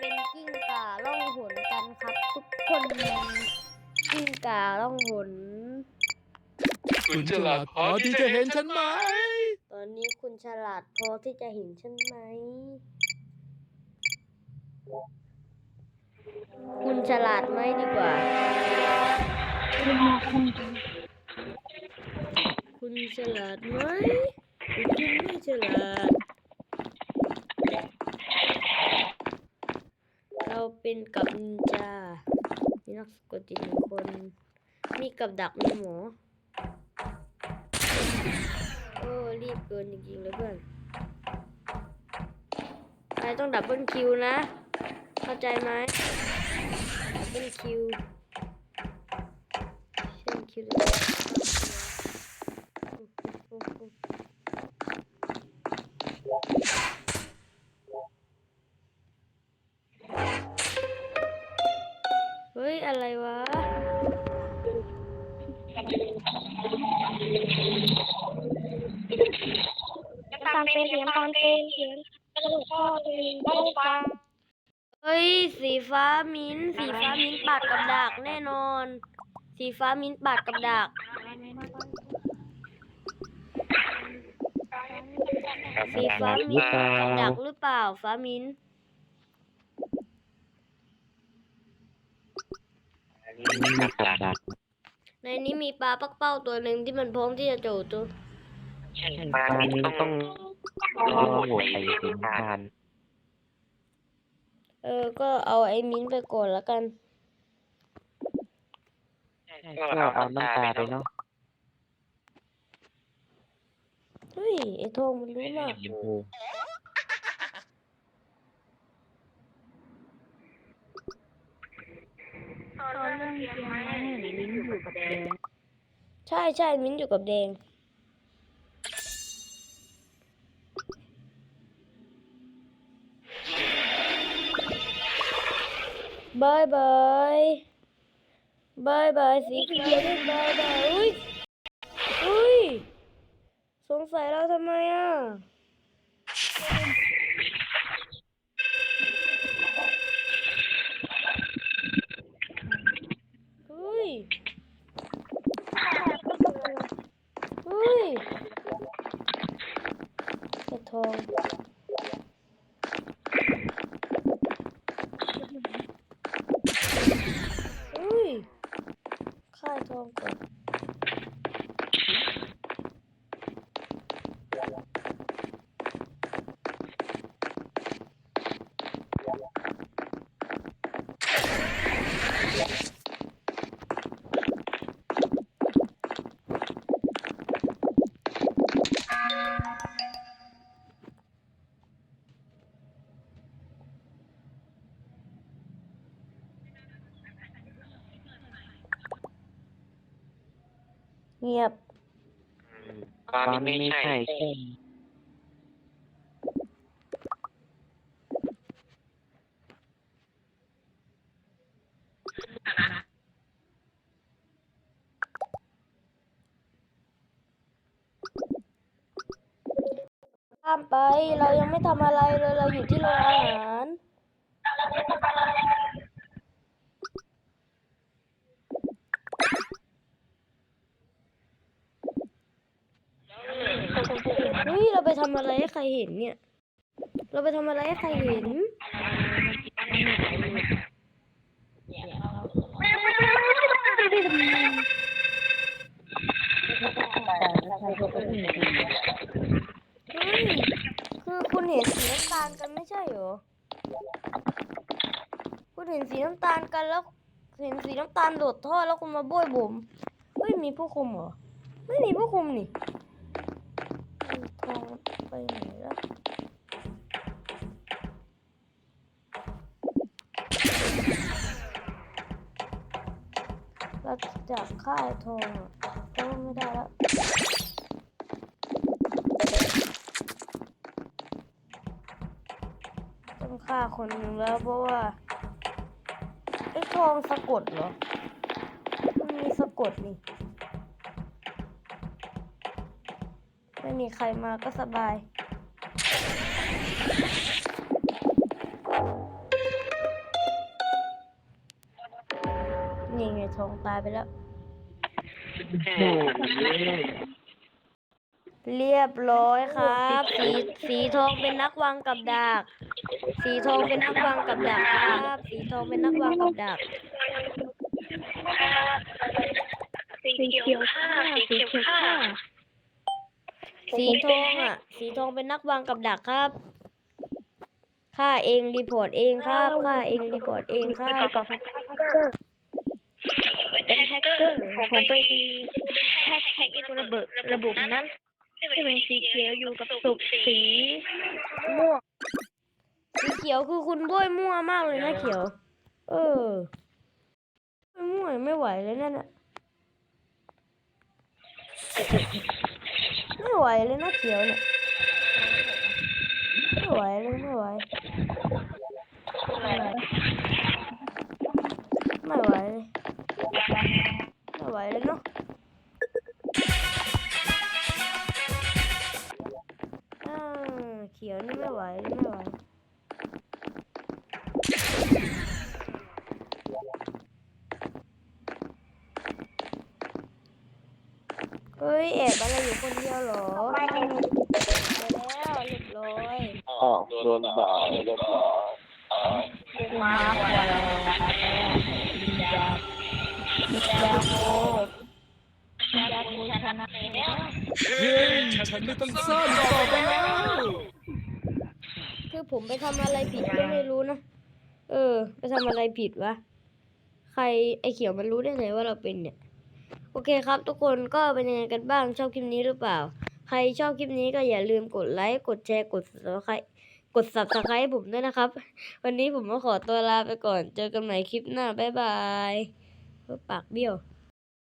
เป็นกิ้งก่าล่องหนกันครับ ทุกคนกิ้งก่าล่องหนคุณฉลาดพอที่จะเห็นฉันไหม ตอนนี้คุณฉลาดพอที่จะเห็นฉันไหม คุณฉลาดไหมดีกว่า คุณฉลาดไหมคุณไม่ฉลาด เราเป็นกับนินจา มีนักสะกดจิตหนึ่งคน มีกับดักมีหมอ โอ้รีบเกินจริงๆเลยเพื่อนนายต้องดับเบิลคิวนะ เข้าใจไหมดับเบิลคิวเช่นคิว วะตามเป็นเสียงตามเป็นเสียงกระดูกข้อตัวเองต้องฟังเฮ้ย สีฟ้ามิ้น สีฟ้ามิ้นปาดกับดักแน่นอน สีฟ้ามิ้นปาดกับดัก สีฟ้ามิ้นปาดกับดักหรือเปล่า ฟ้ามิ้นท์ นักกระดาษ ในนี้มีปลาปักเป้าตัวหนึ่งที่มันพร้อมที่จะโจมตัวปลานี้ต้องรอโหวตไปถึงการเออ ก็เอาไอ้มิ้นท์ไปก่อนแล้วกัน ก็เอาน้ำตาไปเนาะ เฮ้ย ไอ้ทองมันรู้มาก โอ้โห ตอนเรื่องเสียงไหมลิ้นอยู่กับแดง ใช่ใช่มิ้นอยู่กับแดง บายบายบายบายสีเขียวด้วยบายบายอุ้ยอุ้ยสงสัยเราทำไมอะเฮ้ย Yeah. เงียบปลาไม่ใช่ใช่ข้ามไป เรายังไม่ทำอะไรเลย เราอยู่ที่โรงอาหาร เฮ้ย เราไปทำอะไรใครเห็นเนี่ย เราไปทำอะไรให้ใครเห็นเฮ้ยคือคุณเห็นสีน้ำตาลกันไม่ใช่เหรอ คุณเห็นสีน้ำตาลกันแล้ว เห็นสีน้ำตาลโดดท่อแล้วคุณมาโบยผมเฮ้ยมีผู้คุมเหรอ ไม่มีผู้คุมนี่ทองไปไหนแล้ว เรา จากค่ายทองก็ไม่ได้แล้วต้องฆ่าคนหนึ่งแล้วเพราะว่าไอ้ทองสะกดเหรอมันมีสะกดนี่ไม่มีใครมาก็สบาย ทองตายไปแล้วโอ้ยเรียบร้อยครับ สีสีทองเป็นนักวางกับดัก สีทองเป็นนักวางกับดักครับ สีทองเป็นนักวางกับดัก สีเขียวค่ะ สีเขียวค่ะ สีทองอะ สีทองเป็นนักวางกับดักครับข้าเองรีพอร์ตเองครับข้าเองรีพอร์ตเองครับเป็นแฮ กเกอร์ผมไปแฮกแฮกอินระเบิดระบบนั้นที่เป็นสีเขียวอยู่กับสุกสีม่วงสีเขียวคือคุณบ้วยมั่วมากเลยนะเขียว เออมั่วไม่ไหวเลยนั่นอะไม่ไหวเลยนะเขียวเนี่ยไม่ไหวเลยไม่ไหว ไม่ไหวไม่ไหวเฮ้ยแอบอะไรอยู่คนเดียวเหรอไปแล้วเรียบร้อยออกโดนบ่าโดนบ่ายมาพอแล้วยาโคยาโคชนะแล้วเฮ้ยฉันไม่ต้องสร้างต่อไปแล้ว ผมไปทำอะไรผิดก็ไม่รู้นะ เออ ไปทำอะไรผิดวะ ใครไอเขียวมันรู้ได้ไงว่าเราเป็นเนี่ย โอเคครับ ทุกคนก็เป็นยังไงกันบ้างชอบคลิปนี้หรือเปล่า ใครชอบคลิปนี้ก็อย่าลืมกดไลค์ กดแชร์ กด subscribe กด subscribe ให้ผมด้วยนะครับ วันนี้ผมก็ขอตัวลาไปก่อน เจอกันใหม่คลิปหน้า บ๊ายบายเพื่อปากเบี้ยว